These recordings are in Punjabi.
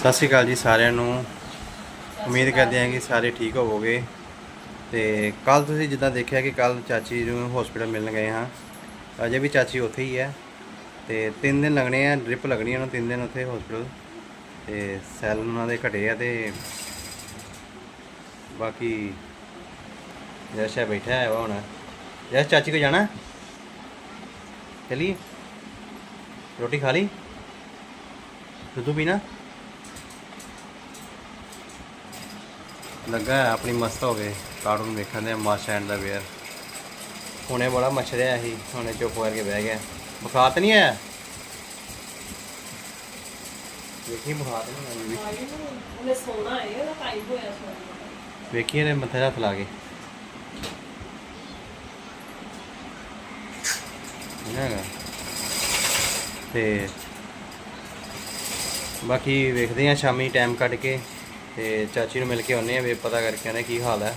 ਸਤਿ ਸ਼੍ਰੀ ਅਕਾਲ ਜੀ ਸਾਰਿਆਂ ਨੂੰ। ਉਮੀਦ ਕਰਦੇ ਹਾਂ ਕਿ ਸਾਰੇ ਠੀਕ ਹੋਵੋਗੇ। ਤੇ ਕੱਲ ਤੁਸੀਂ ਜਿੱਦਾਂ ਦੇਖਿਆ ਕਿ ਕੱਲ ਚਾਚੀ ਨੂੰ ਹਸਪੀਟਲ ਮਿਲਣ ਗਏ ਹਾਂ। ਅਜੇ ਵੀ ਚਾਚੀ ਉੱਥੇ ਹੀ ਹੈ। ਤੇ ਤਿੰਨ ਦਿਨ ਲੱਗਣੇ ਆ ਡ੍ਰਿਪ ਲੱਗਣੀ ਉਹਨਾਂ, ਤਿੰਨ ਦਿਨ ਉੱਥੇ ਹਸਪੀਟਲ ਤੇ ਸੈੱਲ ਉਹਨਾਂ ਦੇ ਘਟੇ ਆ ਤੇ ਬਾਕੀ ਜੈਸ਼ਾ ਬੈਠਾ ਹੈ ਵਾ ਹੁਣ। ਜੈਸ਼, ਚਾਚੀ ਕੋ ਜਾਣਾ? ਚਲੀ ਰੋਟੀ ਖਾ ਲਈ? ਦੁੱਧ ਪੀਣਾ? ਲੱਗਾ ਆਪਣੀ ਮਸਤ ਹੋ ਗਏ ਕਾਰਟੂਨ ਵੇਖਣ ਦੇ ਮਾਸਟਰ ਐਂਡ ਦਾ ਵੇਅਰ। ਹੁਣੇ ਬੜਾ ਮਛਰਿਆ ਸੀ ਹੁਣੇ ਚੁੱਪ ਕਰਕੇ ਬਹਿ ਗਿਆ। ਬੁਖਾਰ ਤਾਂ ਨਹੀਂ ਆਇਆ? ਵੇਖੀ ਬੁਖਾਰ ਤਾਂ ਨਹੀਂ ਆਇਆ। ਉਹਨੇ ਸੋਣਾ ਹੈ ਉਹਦਾ ਟਾਈਮ ਹੋਇਆ ਸੋਣਾ ਵੇਖੀ ਇਹਦੇ ਮੱਥੇ ਹੱਥ ਲਾ ਕੇ। ਇਹਨਾਂ ਹੈਗਾ। ਤੇ ਬਾਕੀ ਵੇਖਦੇ ਆ ਸ਼ਾਮੀ ਟਾਈਮ ਕੱਢ ਕੇ। ਤੇ ਚਾਚੀ ਨੂੰ ਮਿਲ ਕੇ ਆਉਨੇ ਆ ਵੇ ਪਤਾ ਕਰਕੇ ਆਨੇ ਕੀ ਹਾਲ ਹੈ।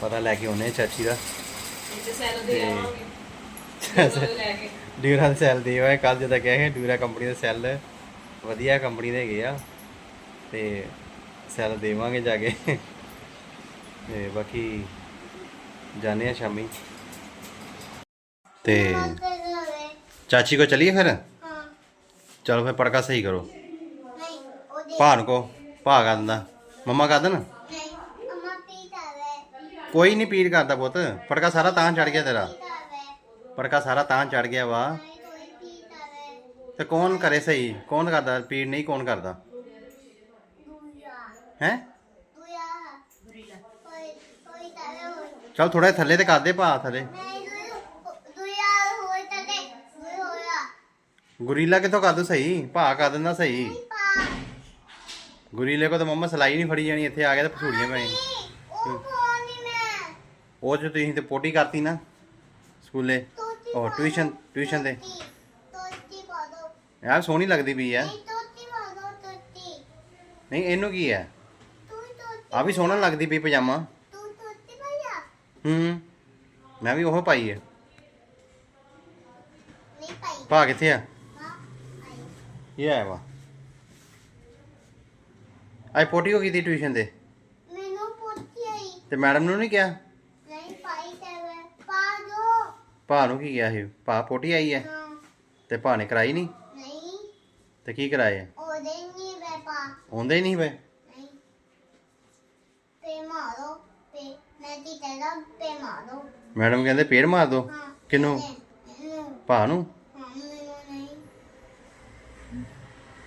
ਪਤਾ ਲੈ ਕੇ ਆਉਨੇ ਆ ਚਾਚੀ ਦਾ। ਇੱਥੇ ਸੈਲ ਦੇ ਤੇ- ਆਵਾਂਗੇ। ਲੈ ਕੇ। ਡਿਊਰਾ ਦੇ ਸੈੱਲ ਦੇ ਹੋਏ ਕੱਲ ਜਦੋਂ ਕਹੇ ਡਿਊਰਾ ਕੰਪਨੀ ਦੇ ਸੈੱਲ ਵਧੀਆ ਕੰਪਨੀ ਦੇ ਹੈਗੇ ਆ। ਤੇ ਸੈੱਲ ਦੇਵਾਂਗੇ ਜਾ ਕੇ। ਤੇ ਬਾਕੀ ਜਾਣੇ ਆ ਸ਼ਾਮੀ। ਤੇ ਚਾਚੀ ਕੋ ਚਲੀਏ ਫਿਰ? ਚਲੋ ਫਿਰ ਪੜਕਾ ਸਹੀ ਕਰੋ। ਭਾਨ ਕੋ। ਭਾ ਕਰ ਦਿੰਦਾ ਮੰਮਾ ਕਰ ਦੇਣ ਕੋਈ ਨਹੀਂ ਪੀੜ ਕਰਦਾ ਪੁੱਤ। ਪੜਕਾ ਸਾਰਾ ਤਾਂ ਚੜ ਗਿਆ ਤੇਰਾ। ਪੜਕਾ ਸਾਰਾ ਤਾਂ ਚੜ ਗਿਆ ਵਾ। ਤੇ ਕੌਣ ਕਰੇ ਸਹੀ? ਕੌਣ ਕਰਦਾ? ਪੀੜ ਨਹੀਂ ਕੌਣ ਕਰਦਾ? ਹੈ? ਚਲ ਥੋੜਾ ਥੱਲੇ ਤੇ ਕਰਦੇ ਭਾ ਥੱਲੇ। ਗੁਰੀਲਾ ਕਿਥੋਂ ਕਰ ਦੂ ਸਹੀ? ਭਾ ਕਰ ਦਿੰਦਾ ਸਹੀ। ਗੁਰੀਲੇ ਕੋ ਤਾਂ ਮੰਮਾ ਸਲਾਈ ਨਹੀਂ ਫੜੀ ਜਾਣੀ, ਇੱਥੇ ਆ ਗਿਆ ਤਾਂ ਫਸੂੜੀਆਂ ਪੈਣੀ ਉਹ ਜੋ ਤੁਸੀਂ ਤੇ ਪੋਟੀ ਕਰਤੀ ਨਾ ਸਕੂਲੇ, ਉਹ ਟਿਊਸ਼ਨ ਟਿਊਸ਼ਨ ਦੇ। ਯਾਰ ਸੋਹਣੀ ਲੱਗਦੀ ਪਈ ਆ। ਨਹੀਂ, ਇਹਨੂੰ ਕੀ ਹੈ ਆ ਵੀ ਸੋਹਣਾ ਲੱਗਦੀ ਪਈ ਪਜਾਮਾ। ਹੂੰ, ਮੈਂ ਵੀ ਉਹ ਪਾਈ ਹੈ ਭਾ ਕਿੱਥੇ ਆ? ਇਹ ਆਇਆ ਵਾ। ਆਈ ਪੋਟੀ ਹੋ ਗਈ ਦੀ ਟਿਊਸ਼ਨ ਦੇ ਮੈਨੂੰ ਪੁੱਛੀ ਆਈ। ਤੇ ਮੈਡਮ ਨੂੰ ਨਹੀਂ ਕਿਹਾ? ਨਹੀਂ ਪਾਈ ਤੇ ਪਾ ਦੋ। ਭਾ ਨੂੰ ਕੀ ਕਿਹਾ ਸੀ? ਭਾ ਪੋਟੀ ਆਈ ਹੈ? ਹਾਂ, ਤੇ ਭਾ ਨੇ ਕਰਾਈ ਨਹੀਂ ਨਹੀਂ। ਤੇ ਕੀ ਕਰਾਇਆ ਉਹਦੇ ਨਹੀਂ ਵੇ ਪਾ ਆਉਂਦੇ ਹੀ ਨਹੀਂ ਵੇ ਨਹੀਂ। ਪੇ ਮਾਰੋ। ਪੇ ਮੈਂ ਕੀ ਤੇਰਾ ਪੇ ਮਾਰੋ। ਮੈਡਮ ਕਹਿੰਦੇ ਪੇੜ ਮਾਰ ਦੋ। ਹਾਂ ਕਿਹਨੂੰ ਇਹਨੂੰ ਭਾ ਨੂੰ? ਹਾਂ ਮੈਨੂੰ ਨਹੀਂ।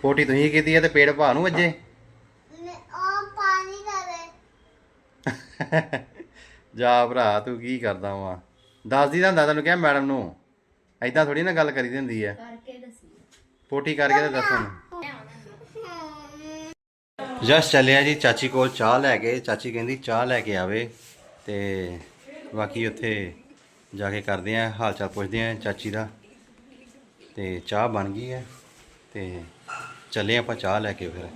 ਪੋਟੀ ਤੁਸੀਂ ਕੀਤੀ ਹੈ ਤੇ ਪੇੜ ਭਾ ਨੂੰ ਵੱਜੇ ਮੈਂ ਆ ਪਾਣੀ ਦਾ ਵੇ ਜਾ ਭਰਾ ਤੂੰ ਕੀ ਕਰਦਾ ਵਾ? ਦੱਸਦੀ ਤਾਂ ਹੁੰਦਾ ਤੈਨੂੰ ਕਿਹਾ ਮੈਡਮ ਨੂੰ। ਐਦਾਂ ਥੋੜੀ ਨਾ ਗੱਲ ਕਰੀ ਦੀ ਹੁੰਦੀ ਹੈ ਕਰਕੇ ਦੱਸੀ ਪੋਟੀ ਕਰਕੇ ਤੇ ਦੱਸਣ ਜਸ ਚੱਲਿਆ ਜੀ ਚਾਚੀ ਕੋਲ ਚਾਹ ਲੈ ਕੇ। ਚਾਚੀ ਕਹਿੰਦੀ ਚਾਹ ਲੈ ਕੇ ਆਵੇ ਤੇ ਬਾਕੀ ਉੱਥੇ ਜਾ ਕੇ ਕਰਦੇ ਆ ਹਾਲ ਚਾਲ ਪੁੱਛਦੇ ਆ ਚਾਚੀ ਦਾ। ਤੇ ਚਾਹ ਬਣ ਗਈ ਹੈ ਤੇ ਚੱਲੇ ਆਪਾਂ ਚਾਹ ਲੈ ਕੇ ਫਿਰ।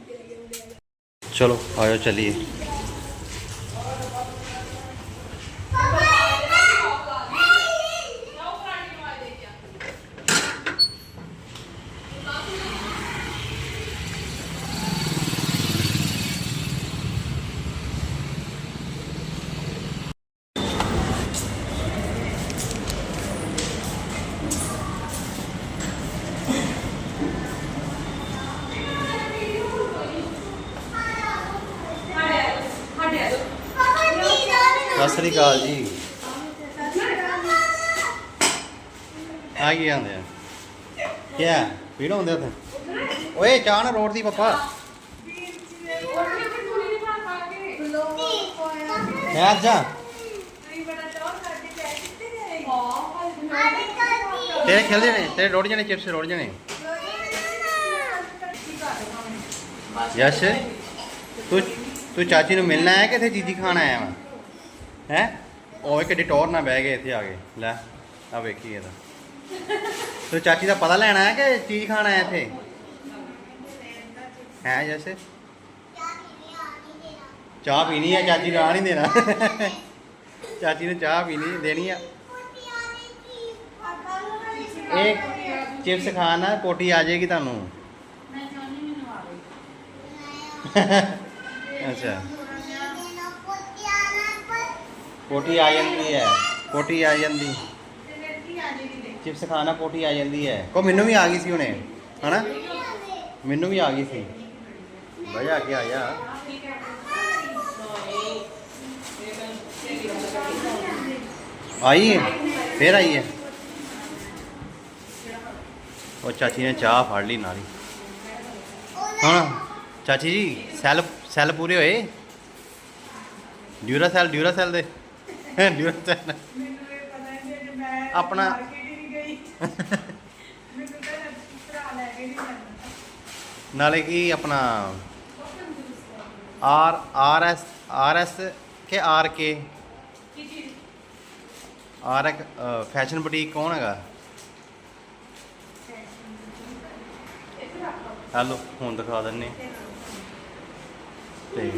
ਚਲੋ ਆਇਓ ਚੱਲੀਏ। ਸਤਿ ਸ੍ਰੀ ਅਕਾਲ ਜੀ। ਆ ਕੀ ਆਂਦੇ ਆ? ਕੀ ਆ? ਪੀੜ ਹੁੰਦੇ ਉੱਥੇ? ਓਏ, ਚਾਹ ਨਾ ਰੋਡ ਦੀ ਪਪਾ। ਮੈਂ ਅੱਜ ਜਾ ਤੇਰੇ ਖੇਲਦੇ ਨੇ, ਤੇਰੇ ਰੋੜ ਜਾਣੇ, ਚਿਪਸ ਰੋੜ ਜਾਣੇ। ਯਸ਼, ਤੂੰ ਤੂੰ ਚਾਚੀ ਨੂੰ ਮਿਲਣਾ ਹੈ ਕਿ ਇੱਥੇ ਚੀਜ਼ੀ ਖਾਣ ਆਇਆ ਵਾ? ਹੈ? ਉਹ ਕਿੱਡੀ ਟੌਰ ਨਾ ਬਹਿ ਗਏ ਇੱਥੇ ਆ ਕੇ। ਲੈ ਆ ਵੇਖੀ ਇਹਦਾ ਤੂੰ। ਚਾਚੀ ਦਾ ਪਤਾ ਲੈਣਾ ਹੈ ਕਿ ਚੀਜ਼ ਖਾਣ ਆਇਆ ਇੱਥੇ? ਹੈ ਯਸ਼ ਚਾਹ ਪੀਣੀ ਹੈ ਚਾਚੀ ਆ ਨਹੀਂ ਦੇਣਾ। ਚਾਚੀ ਨੂੰ ਚਾਹ ਪੀਣੀ ਦੇਣੀ ਆ। ਇਹ ਚਿਪਸ ਖਾਣਾ ਪੋਟੀ ਆ ਜਾਏਗੀ ਤੁਹਾਨੂੰ। ਅੱਛਾ ਇਹਨੂੰ ਪੁੱਤਿਆਣਾ ਪਰ ਕੋਟੀ ਆ ਜਾਂਦੀ ਹੈ। ਕੋਟੀ ਆ ਜਾਂਦੀ। ਚਿਪਸ ਖਾਣਾ ਕੋਟੀ ਆ ਜਾਂਦੀ ਹੈ। ਕੋ ਮੈਨੂੰ ਵੀ ਆ ਗਈ ਸੀ ਹੁਣੇ, ਹਨਾ? ਮੈਨੂੰ ਵੀ ਆ ਗਈ ਸੀ। ਬਜਾ ਕੇ ਆਇਆ ਆਈ ਹੈ ਫੇਰ ਆਈ ਹੈ ਉਹ ਚਾਚੀ ਨੇ ਚਾਹ ਫੜ ਲਈ ਨਾਲ ਹੀ। ਹੁਣ ਚਾਚੀ ਜੀ, ਸੈੱਲ ਸੈੱਲ ਪੂਰੇ ਹੋਏ? ਡਿਊਰਾ ਸੈੱਲ ਡਿਊਰਾ ਸੈੱਲ ਦੇ। ਡਿਊਰਾ ਸੈੱਲ ਆਪਣਾ ਨਾਲੇ ਕੀ ਆਪਣਾ R R S R S ਕਿ ਆਰ ਕੇ ਆਰ ਇੱਕ ਫੈਸ਼ਨ ਬੁਟੀਕ ਕੌਣ ਹੈਗਾ? ਹੈਲੋ ਹੁਣ ਦਿਖਾ ਦਿੰਨੇ। ਤੇ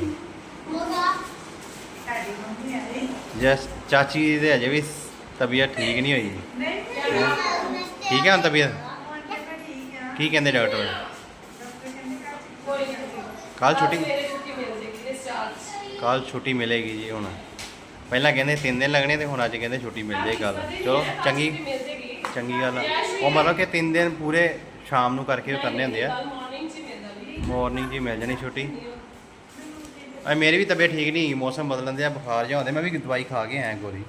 ਮੋਗਾ ਜਸ ਚਾਚੀ ਦੇ ਅਜੇ ਵੀ ਤਬੀਅਤ ਠੀਕ ਨਹੀਂ ਹੋਈ। ਠੀਕ ਹੈ ਹੁਣ ਤਬੀਅਤ? ਕੀ ਕਹਿੰਦੇ ਡਾਕਟਰ? ਕੱਲ ਛੁੱਟੀ? ਮੇਰੇ ਛੁੱਟੀ ਮਿਲ ਜੇਗੀ ਇਸ ਚਾਰਜ ਕੱਲ ਛੁੱਟੀ ਮਿਲੇਗੀ ਜੀ ਹੁਣ। ਪਹਿਲਾਂ ਕਹਿੰਦੇ 3 ਦਿਨ ਲੱਗਣੇ ਤੇ ਹੁਣ ਅੱਜ ਕਹਿੰਦੇ ਛੁੱਟੀ ਮਿਲ ਜਾਏ ਕੱਲ ਚਲੋ, ਚੰਗੀ ਮਿਲ ਜੇਗੀ ਚੰਗੀ ਗੱਲ ਆ। ਉਹ ਮਤਲਬ ਕਿ 3 ਦਿਨ ਪੂਰੇ ਸ਼ਾਮ ਨੂੰ ਕਰਕੇ ਉਹ ਕਰਨੇ ਹੁੰਦੇ ਆ। ਕੱਲ ਮਾਰਨਿੰਗ ਚ ਮਿਲ ਜਾਂਦੀ ਮਾਰਨਿੰਗ 'ਚ ਮਿਲ ਜਾਣੀ ਛੁੱਟੀ। ਅ ਮੇਰੀ ਵੀ ਤਬੀਅਤ ਠੀਕ ਨਹੀਂ ਮੌਸਮ ਬਦਲਣ ਦੇ ਆ ਬੁਖਾਰ ਜਿਹਾ ਹੁੰਦੇ ਮੈਂ ਵੀ ਦਵਾਈ ਖਾ ਕੇ ਆਇਆ ਗੋਰੀ।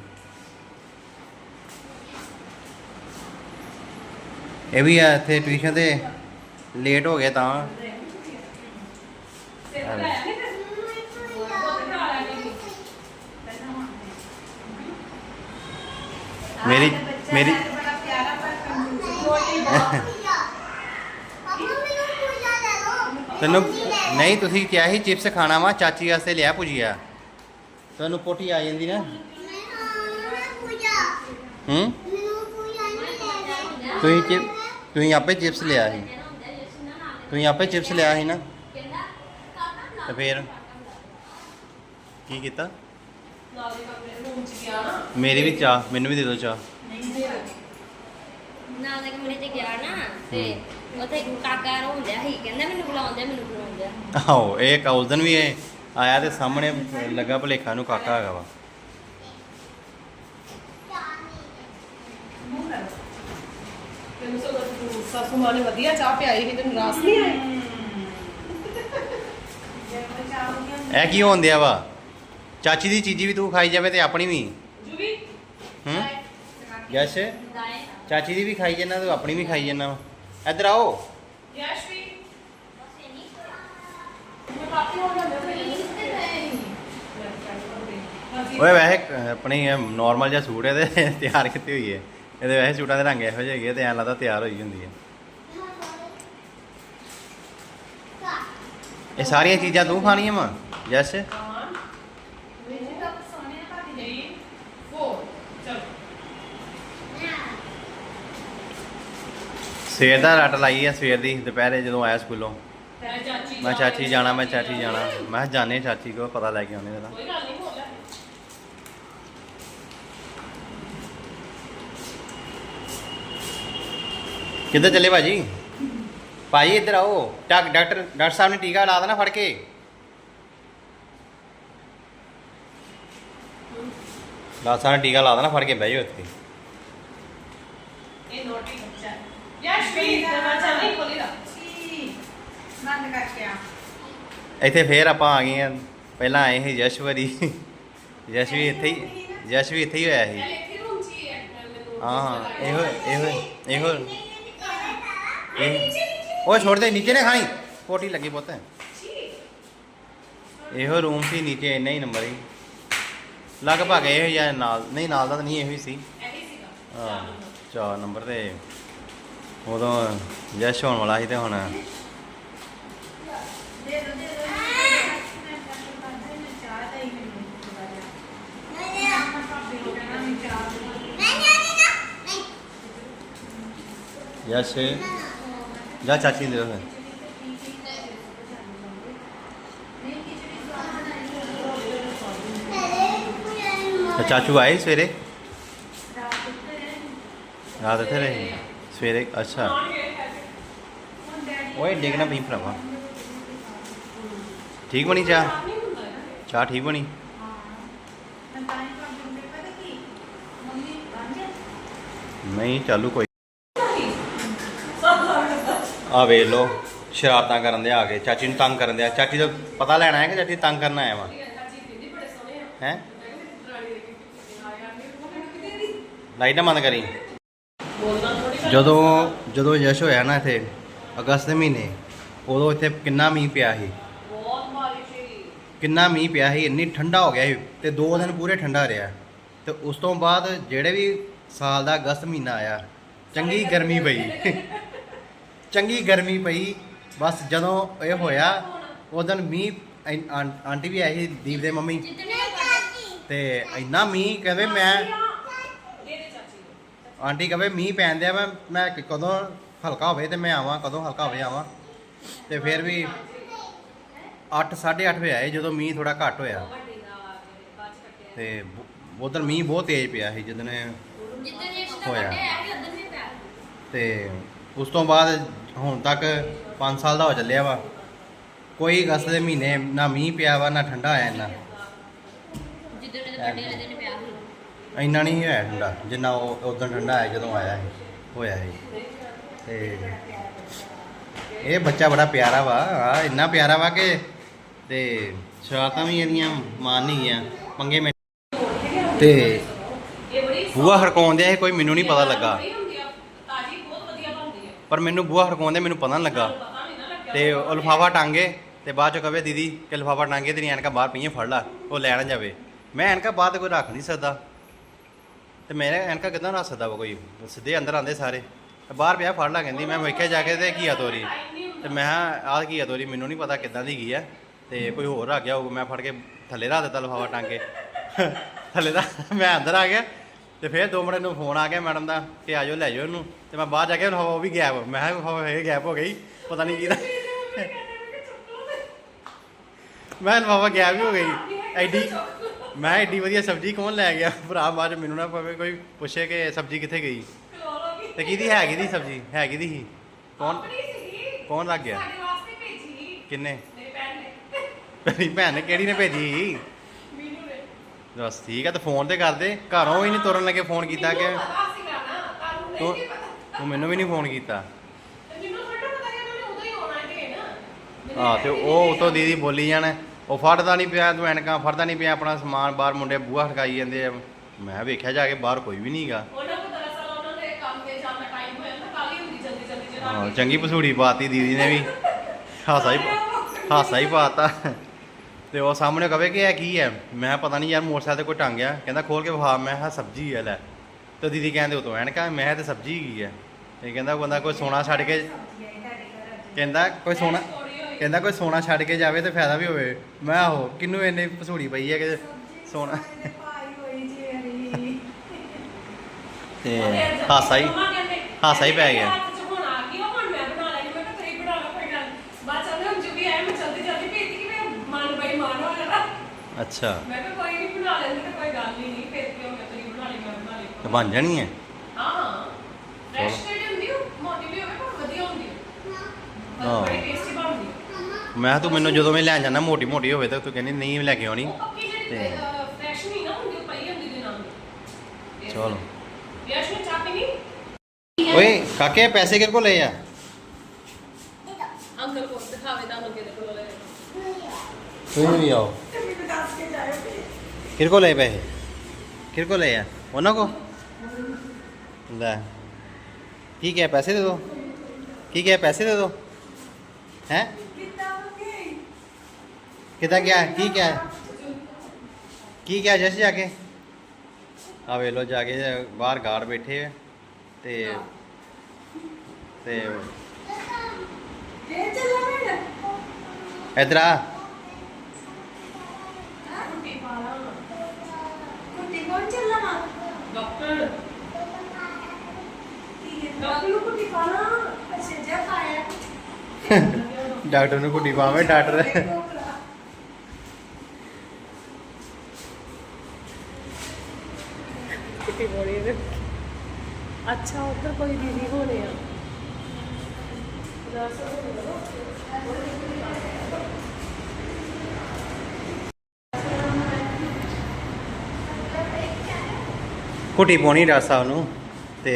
ਇਹ ਵੀ ਆ ਇੱਥੇ ਟਿਊਸ਼ਨ ਤੇ ਲੇਟ ਹੋ ਗਏ ਤਾਂ। ਮੇਰੀ ਮੇਰੀ ਤੈਨੂੰ ਨਹੀਂ ਤੁਸੀਂ ਕਿਹਾ ਸੀ ਚਿਪਸ ਖਾਣਾ ਵਾ ਚਾਚੀ ਵਾਸਤੇ ਲਿਆ ਪੁਜੀਆ ਤੁਹਾਨੂੰ ਪੋਟੀ ਆ ਜਾਂਦੀ ਨਾ। ਹੂੰ? ਤੁਸੀਂ ਚਿਪ ਤੁਸੀਂ ਆਪੇ ਚਿਪਸ ਲਿਆ ਸੀ। ਤੁਸੀਂ ਆਪੇ ਚਿਪਸ ਲਿਆ ਸੀ ਨਾ। ਤੇ ਫੇਰ ਕੀ ਕੀਤਾ? ਨਾ ਮੇਰੀ ਵੀ ਚਾਹ ਮੈਨੂੰ ਵੀ ਦੇ ਦਿਓ ਚਾਹ। ਨਾਲ ਦੇ ਕਮਰੇ 'ਚ ਗਿਆ ਨਾ ਤੇ ਉੱਥੇ ਕਾਕਾ ਰੋਂਦਿਆ ਸੀ ਕਹਿੰਦਾ ਮੈਨੂੰ ਬੁਲਾਉਂਦਾ ਮੈਨੂੰ ਬੁਲਾਉਂਦਾ। ਆਹੋ ਇਹ ਇੱਕ ਉਸ ਦਿਨ ਵੀ ਇਹ ਆਇਆ ਤੇ ਸਾਹਮਣੇ ਲੱਗਾ ਭਲੇਖਾ ਨੂੰ ਕਾਕਾ ਹੈਗਾ ਵਾ। ਤੈਨੂੰ ਸੋ ਸਾਸੂ ਮਾਂ ਨੇ ਵਧੀਆ ਚਾਹ ਪਿਆਈ ਸੀ ਤੈਨੂੰ ਰਾਸ ਨਹੀਂ ਆਈ? ਇਹ ਕੀ ਹੋਣ ਦਿਆ ਵਾ? ਚਾਚੀ ਦੀ ਚੀਜ਼ੀ ਵੀ ਤੂੰ ਖਾਈ ਜਾਵੇ ਤੇ ਆਪਣੀ ਵੀ। ਹੂੰ? ਯਸ਼ ਚਾਚੀ ਦੀ ਵੀ ਖਾਈ ਜਾਂਦਾ ਤੂੰ ਆਪਣੀ ਵੀ ਖਾਈ ਜਾਂਦਾ ਵਾ। ਇੱਧਰ ਆਓ। ਯਸ਼ਵੀ ਮੈਂ ਓਏ ਵੈਸੇ ਆਪਣੀ ਨਾਰਮਲ ਜਿਹਾ ਸੂਟ ਹੈ ਤੇ ਤਿਆਰ ਕੀਤੀ ਹੋਈ ਹੈ। ਇਹਦੇ ਵੈਸੇ ਸੂਟਾਂ ਦੇ ਰੰਗ ਇਹੋ ਜਿਹੇ ਹੈਗੇ ਤੇ ਐਂ ਲੱਗਦਾ ਤਿਆਰ ਹੋਈ ਹੁੰਦੀ ਹੈ। ਇਹ ਸਾਰੀਆਂ ਚੀਜ਼ਾਂ ਤੂੰ ਖਾਣੀਆਂ ਵਾ ਯਸ਼ ਸਵੇਰ ਦਾ ਰੱਟ ਲਾਈ ਆ ਸਵੇਰ ਦੀ ਦੁਪਹਿਰੇ ਜਦੋਂ ਆਇਆ ਸਕੂਲੋਂ। ਮੈਂ ਚਾਚੀ ਜਾਣਾ ਮੈਂ ਚਾਚੀ ਜਾਣਾ। ਮੈਂ ਜਾਣੇ ਚਾਚੀ ਕੋਲ ਪਤਾ ਲੈ ਕੇ ਆਉਣੇ ਲੈ ਕਿੱਧਰ ਚੱਲੇ ਭਾਜੀ? ਭਾਜੀ ਇੱਧਰ ਆਓ। ਡਾਕ ਡਾਕਟਰ ਡਾਕਟਰ ਸਾਹਿਬ ਨੇ ਟੀਕਾ ਲਾ ਦੇਣਾ ਫੜ ਕੇ। ਡਾਕਟਰ ਸਾਹਿਬ ਨੇ ਟੀਕਾ ਲਾ ਦੇਣਾ ਫੜ ਕੇ ਬਹਿ ਜਾਓ ਇੱਥੇ। ਇਹ ਨੋਟੀ ਹੈ ਯਸ਼ਵੀ ਦਰਵਾਜ਼ਾ ਨਹੀਂ ਖੋਲੀਦਾ ਬੰਦ ਕਰਕੇ ਆ ਇੱਥੇ ਫੇਰ ਆਪਾਂ ਆ ਗਏ ਆ। ਪਹਿਲਾਂ ਆਏ ਸੀ ਯਸ਼ਵਰੀ ਯਸ਼ ਵੀ ਇੱਥੇ ਹੀ ਯਸ਼ ਵੀ ਇੱਥੇ ਹੀ ਹੋਇਆ ਸੀ। ਇੱਥੇ ਰੂਮ ਚ ਹੀ ਹੈ ਹਾਂ ਹਾਂ ਇਹੋ ਇਹੋ ਇਹੋ ਇਹ ਉਹ ਛੋੜ ਦੇ ਨੀਚੇ ਨੇ ਖਾਣੀ ਪੋਟੀ ਲੱਗੀ ਪੁੱਤ। ਇਹੋ ਰੂਮ ਸੀ ਨੀਚੇ ਇੰਨਾ ਹੀ ਨੰਬਰ ਹੀ ਲਗਭਗ ਇਹੋ ਜਿਹਾ ਨਾਲ ਨਹੀਂ ਨਾਲ ਦਾ ਤਾਂ ਨਹੀਂ ਇਹੋ ਹੀ ਸੀ। ਹਾਂ ਚਾਰ ਨੰਬਰ ਤੇ। ਉਦੋਂ ਯਸ਼ ਹੋਣ ਵਾਲਾ ਸੀ ਤੇ ਹੁਣ ਯਸ਼ ਜਾ ਚਾਚੀ ਦੇ ਦੋ ਚਾਚੂ ਆਏ ਸਵੇਰੇ? ਰਾਤ ਇੱਥੇ ਰਹੇ ਸਵੇਰੇ ਅੱਛਾ। ਓਏ ਡੇਗਣਾ ਪਈ ਭਰਾਵਾ। ਠੀਕ ਬਣੀ ਚਾਹ? ਚਾਹ ਠੀਕ ਬਣੀ? ਨਹੀਂ ਚਾਲੂ ਕੋਈ ਆ ਵੇਖ ਲੋ ਸ਼ਰਾਰਤਾਂ ਕਰਨ ਦੇ ਆ ਕੇ ਚਾਚੀ ਨੂੰ ਤੰਗ ਕਰਨ ਦੇ ਆ। ਚਾਚੀ ਦਾ ਪਤਾ ਲੈਣਾ ਹੈ ਕਿ ਚਾਚੀ ਤੰਗ ਕਰਨ ਆਇਆ ਵਾ? ਹੈ? ਲਾਈਟ ਨਾ ਬੰਦ ਕਰੀ। ਜਦੋਂ ਜਦੋਂ ਯਸ਼ ਹੋਇਆ ਨਾ ਇੱਥੇ ਅਗਸਤ ਦੇ ਮਹੀਨੇ ਉਦੋਂ ਇੱਥੇ ਕਿੰਨਾ ਮੀਂਹ ਪਿਆ ਸੀ? ਬਹੁਤ ਬਾਰਿਸ਼ ਸੀ। ਕਿੰਨਾ ਮੀਂਹ ਪਿਆ ਸੀ ਇੰਨੀ ਠੰਡਾ ਹੋ ਗਿਆ ਸੀ ਤੇ 2 ਦਿਨ ਪੂਰੇ ਠੰਡਾ ਰਿਹਾ। ਤੇ ਉਸ ਤੋਂ ਬਾਅਦ ਜਿਹੜੇ ਵੀ ਸਾਲ ਦਾ ਅਗਸਤ ਮਹੀਨਾ ਆਇਆ ਚੰਗੀ ਗਰਮੀ ਪਈ। ਚੰਗੀ ਗਰਮੀ ਪਈ ਬਸ ਜਦੋਂ ਇਹ ਹੋਇਆ ਉਦੋਂ ਮੀਂਹ ਐਨ- ਆਂ- ਆਂਟੀ ਵੀ ਆਈ ਸੀ ਦੀਪ ਦੇ ਮੰਮੀ। ਤੇ ਇੰਨਾ ਮੀਂਹ ਕਹਵੇ ਮੈਂ ਆਂਟੀ ਕਹਵੇ ਮੀਂਹ ਪੈਣ ਦਿਆ ਮੈਂ ਮੈਂ ਕਿ- ਕਦੋਂ ਹਲਕਾ ਹੋਵੇ ਤੇ ਮੈਂ ਆਵਾਂ ਕਦੋਂ ਹਲਕਾ ਹੋਵੇ ਆਵਾਂ। ਤੇ ਫਿਰ ਵੀ 8 8:30 ਵਜੇ ਆਏ ਜਦੋਂ ਮੀਂਹ ਥੋੜਾ ਘੱਟ ਹੋਇਆ। ਤੇ ਉਧਰ ਮੀਂਹ ਬਹੁਤ ਤੇਜ਼ ਪਿਆ ਸੀ ਜਦੋਂ ਨੇ ਹੋਇਆ। ਤੇ ਉਸ ਤੋਂ ਬਾਅਦ ਹੁਣ ਤੱਕ 5 ਸਾਲ ਦਾ ਹੋ ਚੱਲਿਆ ਵਾ। ਕੋਈ ਅਗਸਤ ਦੇ ਮਹੀਨੇ ਨਾ ਮੀਂਹ ਪਿਆ ਵਾ ਨਾ ਠੰਡਾ ਆਇਆ ਇੰਨਾ ਜਿੱਦਾਂ ਦੇ ਵੱਡੇ ਵਾਲੇ ਦਿਨ ਇੰਨਾ ਨਹੀਂ ਹੋਇਆ ਠੰਡਾ ਜਿੰਨਾ ਉਹ ਉਦੋਂ ਠੰਡਾ ਆਇਆ ਜਦੋਂ ਆਇਆ ਸੀ, ਹੋਇਆ ਸੀ। ਤੇ ਇਹ ਬੱਚਾ ਬੜਾ ਪਿਆਰਾ ਵਾ ਆ ਇੰਨਾ ਪਿਆਰਾ ਵਾ ਕਿ ਤੇ ਸ਼ਰਾਰਤਾਂ ਵੀ ਇਹਦੀਆਂ ਮਾਨ ਨਹੀਂ ਗਿਆ ਪੰਗੇ ਮੈਂ ਤੇ ਇਹ ਬੜੀ ਬੂਆ ਹੜਕਾਉਂਦੇ ਆ ਕੋਈ ਮੈਨੂੰ ਨਹੀਂ ਪਤਾ ਲੱਗਾ। ਪਰ ਮੈਨੂੰ ਬੂਆ ਹੜਕਾਉਂਦੇ ਮੈਨੂੰ ਪਤਾ ਨਹੀਂ ਲੱਗਾ। ਤੇ ਉਹ ਟਾਂਗੇ ਤੇ ਬਾਅਦ ਚ ਕਵੇ, ਦੀਦੀ, ਕਿ ਲਿਫਾਫਾ ਟਾਂਗੇ ਤੇਰੀ ਐਨਕਾ ਬਾਹਰ ਪਈਆਂ, ਫੜ ਲਾ, ਉਹ ਲੈਣ ਜਾਵੇ। ਮੈਂ ਐਨਕਾ ਬਾਹਰ ਤੇ ਕੋਈ ਰੱਖ ਨਹੀਂ ਸਕਦਾ। ਤੇ ਮੇਰੇ ਐਨਕਾ ਕਿੱਦਾਂ ਰੱਖ ਸਕਦਾ ਵਾ ਕੋਈ? ਸਿੱਧੇ ਅੰਦਰ ਆਂਦੇ ਸਾਰੇ। ਤੇ ਬਾਹਰ ਪਿਆ ਫੜ ਲਾ ਕਹਿੰਦੀ, ਮੈਂ ਵੇਖਿਆ ਜਾ ਕੇ ਤੇ ਘੀਆ ਤੋਰੀ। ਤੇ ਮੈਂ ਆਹ ਘੀਆ ਤੋਰੀ ਮੈਨੂੰ ਨਹੀਂ ਪਤਾ ਕਿੱਦਾਂ ਦੀ ਗਈ ਆ। ਤੇ ਕੋਈ ਹੋਰ ਆ ਗਿਆ ਹੋਊਗਾ, ਮੈਂ ਫੜ ਕੇ ਥੱਲੇ ਰੱਖ ਦਿੱਤਾ ਲਫ਼ਾਵਾ ਟੰਗ ਕੇ। ਥੱਲੇ ਦਾ ਮੈਂ ਅੰਦਰ ਆ ਗਿਆ। ਤੇ ਫਿਰ ਦੋ ਮਿੰਟ ਨੂੰ ਫੋਨ ਆ ਗਿਆ ਮੈਡਮ ਦਾ ਕਿ ਆਜੋ ਲੈ ਜਾਓ ਇਹਨੂੰ। ਤੇ ਮੈਂ ਬਾਹਰ ਜਾ ਕੇ ਲਿਫਾਫਾ ਉਹ ਵੀ ਗਾਇਬ ਮੈਂ ਕਿਹਾ ਲਿਫਾਫਾ ਇਹ ਗਾਇਬ ਹੋ ਗਈ, ਪਤਾ ਨਹੀਂ ਕਿਹਦਾ ਮੈਂ ਲਫਾਵਾ ਗਾਇਬ ਹੀ ਹੋ ਗਈ। ਐਡੀ ਮੈਂ ਐਡੀ ਵਧੀਆ ਸਬਜ਼ੀ ਕੌਣ ਲੈ ਗਿਆ? ਭਰਾ ਬਾਅਦ ਚ ਮੈਨੂੰ ਨਾ ਪਵੇ ਕੋਈ ਪੁੱਛੇ ਕਿ ਸਬਜ਼ੀ ਕਿੱਥੇ ਗਈ? ਤੇ ਕਿਹਦੀ ਹੈਗੀ ਦੀ ਸਬਜ਼ੀ? ਹੈਗੀ ਦੀ ਸੀ? ਕੌਣ ਕੌਣ ਲੱਗ ਗਿਆ? ਸਾਡੇ ਵਾਸਤੇ ਭੇਜੀ ਕਿੰਨੇ? ਮੇਰੇ ਭੈਣ ਨੇ। ਮੇਰੀ ਭੈਣ ਨੇ ਕਿਹੜੀ ਨੇ ਭੇਜੀ ਮੀਨੂ ਨੇ। ਬਸ ਠੀਕ ਆ ਤੇ ਫੋਨ ਤੇ ਕਰਦੇ। ਘਰੋਂ ਹੀ ਨਹੀਂ ਤੁਰਨ ਲੱਗੇ ਫੋਨ ਕੀਤਾ ਕਿ ਤੁਹਾਨੂੰ ਤੂੰ ਨਹੀਂ ਪਤਾ। ਤੂੰ ਮੈਨੂੰ ਵੀ ਨਹੀਂ ਫੋਨ ਕੀਤਾ। ਤੇ ਮੈਨੂੰ ਥੋੜਾ ਪਤਾ ਕਿ ਉਹਨਾਂ ਨੇ ਉਦੋਂ ਹੀ ਆਉਣਾ ਹੈ ਨਾ। ਹਾਂ ਤੇ ਉਹ ਉਤੋਂ ਦੀਦੀ ਬੋਲੀ ਜਾਣ। ਉਹ ਫੜਦਾ ਨਹੀਂ ਪਿਆ ਤੂੰ ਐਨਕਾਂ ਫੜਦਾ ਨਹੀਂ ਪਿਆ ਆਪਣਾ ਸਮਾਨ ਬਾਹਰ ਮੁੰਡੇ ਬੂਹਾ ਹਟਕਾਈ ਜਾਂਦੇ ਆ। ਮੈਂ ਵੇਖਿਆ ਜਾ ਕੇ ਬਾਹਰ ਕੋਈ ਵੀ ਨਹੀਂਗਾ ਉਹਨਾਂ ਨੂੰ ਦਰਅਸਲ ਉਹਨਾਂ ਦੇ ਕੰਮ ਤੇ ਜਾਣ ਦਾ ਟਾਈਮ ਹੋਇਆ ਨਾ ਕੱਲ ਹੀ ਹੁੰਦੀ ਜਲਦੀ ਜਲਦੀ ਹਾਂ ਜਿਹੜਾ ਚੰਗੀ ਪਸੂੜੀ ਪਾਤੀ ਦੀਦੀ ਨੇ ਵੀ। ਹਾਸਾ ਹੀ ਹਾਸਾ ਹੀ ਪਾਤਾ। ਤੇ ਉਹ ਸਾਹਮਣੇ ਕਵੇ ਕਿ ਇਹ ਕੀ ਹੈ? ਮੈਂ ਪਤਾ ਨਹੀਂ ਯਾਰ ਮੋਟਰਸਾਈਕਲ ਤੇ ਕੋਈ ਟੰਗਿਆ ਕਹਿੰਦਾ ਖੋਲ ਕੇ ਵਿਖਾ। ਮੈਂ ਕਿਹਾ ਸਬਜ਼ੀ ਹੈ ਲੈ। ਤੇ ਦੀਦੀ ਕਹਿੰਦੇ ਉਤੋਂ ਐਨਕਾਂ ਮੈਂ ਤੇ ਸਬਜ਼ੀ ਕੀ ਹੈ ਤੇ ਕਹਿੰਦਾ ਬੰਦਾ ਕੋਈ ਸੋਨਾ ਛੱਡ ਕੇ ਕਹਿੰਦਾ ਕੋਈ ਸੋਨਾ ਕਹਿੰਦਾ ਕੋਈ ਸੋਨਾ ਛੱਡ ਕੇ ਜਾਵੇ ਤੇ ਫਾਇਦਾ ਵੀ ਹੋਵੇ। ਮੈਂ ਆਹੋ ਕਿੰਨੂੰ ਇੰਨੀ ਪਸੂੜੀ ਪਈ ਹੈ ਕਿ ਸੋਨਾ? ਤੇ ਹਾਸਾ ਹੀ ਹਾਸਾ ਹੀ ਪੈ ਗਿਆ। ਅੱਛਾ। ਮੈਂ ਕਿਹਾ ਕੋਈ ਨਹੀਂ ਬਣਾ ਲੈਂਦੇ ਤੇ ਕੋਈ ਗੱਲ ਹੀ ਨਹੀਂ ਫਿਰ ਕਿਉਂ ਮੈਂ ਤੇਰੀ ਬਣਾ ਲਈ ਮੈਂ ਬਣਾ ਲਈ ਤੇ ਬਣ ਜਾਣੀ ਹੈ? ਹਾਂ। ਫਰੈਸ਼ ਜਿਹੜੀ ਹੁੰਦੀ ਉਹ ਮੋਟੀ ਵੀ ਹੋਵੇ ਪਰ ਵਧੀਆ ਹੁੰਦੀ ਹੈ। ਹਾਂ। ਬੜੀ ਟੇਸਟੀ ਬਣਦੀ ਹੈ ਮੈਂ ਕਿਹਾ ਤੂੰ ਮੈਨੂੰ ਜਦੋਂ ਮੈਂ ਲੈਣ ਜਾਂਦਾ ਮੋਟੀ ਮੋਟੀ ਹੋਵੇ ਤਾਂ ਤੂੰ ਕਹਿੰਦੀ ਨਹੀਂ ਲੈ ਕੇ ਆਉਣੀ। ਤੇ- ਫਰੈਸ਼ ਨਹੀਂ ਨਾ ਹੁੰਦੀ ਪਈ ਹੁੰਦੀ ਦੇ ਨਾਲ ਚਲੋ। ਯਸ਼ ਨੇ ਚਾਹ ਪੀਣੀ ਓਏ, ਕਾਕੇ, ਪੈਸੇ ਕਿਹਦੇ ਕੋਲ ਲਏ ਆ? ਅੰਕਲ ਕੋਲ ਦਿਖਾਵੇ ਤਾਂ ਅੰਕਲ ਕੋਲ ਲੈ ਤੁਸੀਂ ਵੀ ਆਓ। ਮੈਨੂੰ ਦੱਸ ਕੇ ਜਾਇਓ ਕਿਹਦੇ ਕੋਲ ਲਏ ਪੈਸੇ? ਕਿਹਦੇ ਕੋਲ ਲਏ ਆ? ਉਹਨਾਂ ਕੋ ਲੈ। ਕੀ ਕਿਹਾ? ਪੈਸੇ ਦੇ ਦੋ। ਕੀ ਕਿਹਾ? ਪੈਸੇ ਦੇ ਦੋ। ਹੈ? ਕਿਦਾਂ ਗਿਆ? ਕੀ ਕਿਹਾ? ਕੀ ਕਿਹਾ ਜਸ ਜਾ ਕੇ? ਆ ਵੇ ਲੋ ਜਾ ਕੇ ਬਾਹਰ ਗਾਰਡ ਬੈਠੇ ਆ ਤੇ ਤੇ ਇਧਰ ਆ। ਡਾਕਟਰ ਡਾਕਟਰ ਨੂੰ ਕੁੱਤੀ ਪਾਣਾ ਅੱਛਾ ਜਾ ਪਾਇਆ ਡਾਕਟਰ ਨੂੰ ਕੁੱਟੀ ਪਾਵੇਂ ਡਾਕਟਰ। ਕਿੱਟੀ ਬੋਲੀ ਨੇ। ਅੱਛਾ, ਉੱਧਰ ਕੋਈ ਦੀਦੀ ਹੋਣੇ ਆ। ਕੁੱਟੀ ਪਾਉਣੀ ਰਸਾ ਨੂੰ ਤੇ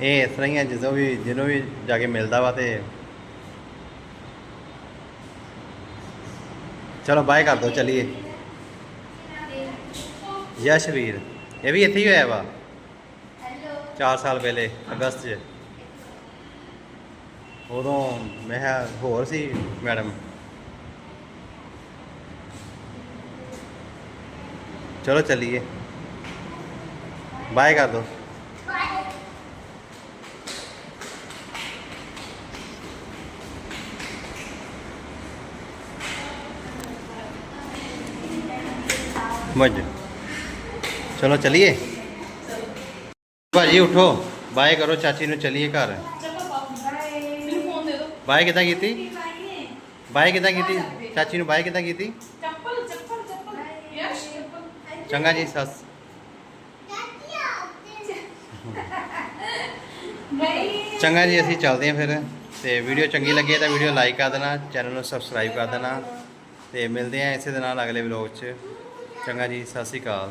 ਇਹ ਇਸ ਤਰ੍ਹਾਂ ਹੀ ਆ, ਜਦੋਂ ਵੀ ਜਿਹਨੂੰ ਵੀ ਜਾ ਕੇ ਮਿਲਦਾ ਵਾ ਤੇ ਚਲੋ ਬਾਏ ਕਰ ਦੋ ਚਲਿਏ। ਯਸ਼ਵੀਰ ਇਹ ਵੀ ਇੱਥੇ ਹੀ ਹੋਇਆ ਵਾ 4 ਸਾਲ ਪਹਿਲੇ ਅਗਸਤ 'ਚ ਉਦੋਂ ਮੈਂ ਕਿਹਾ ਹੋਰ ਸੀ ਮੈਡਮ ਚਲੋ ਚੱਲੀਏ ਬਾਏ ਕਰ ਦੋ ਮੱਝ ਚਲੋ ਚੱਲੀਏ। ਭਾਜੀ ਉਠੋ। ਬਾਏ ਕਰੋ, ਚਾਚੀ ਨੂੰ ਚਲੀਏ ਘਰ। ਮੈਨੂੰ ਫੋਨ ਦੇ ਦਿਓ ਬਾਏ ਕਿੱਦਾਂ ਕੀਤੀ? ਬਾਏ ਕਿੱਦਾਂ ਕੀਤੀ? ਚਾਚੀ ਨੂੰ ਬਾਏ ਕਿੱਦਾਂ ਕੀਤੀ? ਚੱਪਲ ਚੱਪਲ ਚੱਪਲ ਯਸ਼ ਚੰਗਾ ਜੀ ਸੱਸ ਚੰਗਾ ਜੀ, ਅਸੀਂ ਚੱਲਦੇ ਹਾਂ ਫਿਰ। ਤੇ ਵੀਡੀਓ ਚੰਗੀ ਲੱਗੀ ਤਾਂ ਵੀਡੀਓ ਲਾਈਕ ਕਰ ਦੇਣਾ, ਚੈਨਲ ਨੂੰ ਸਬਸਕ੍ਰਾਈਬ ਕਰ ਦੇਣਾ। ਤੇ ਮਿਲਦੇ ਹਾਂ ਇਸੇ ਦੇ ਨਾਲ ਅਗਲੇ ਵਲੌਗ 'ਚ। ਚੰਗਾ ਜੀ, ਸਤਿ ਸ਼੍ਰੀ ਅਕਾਲ।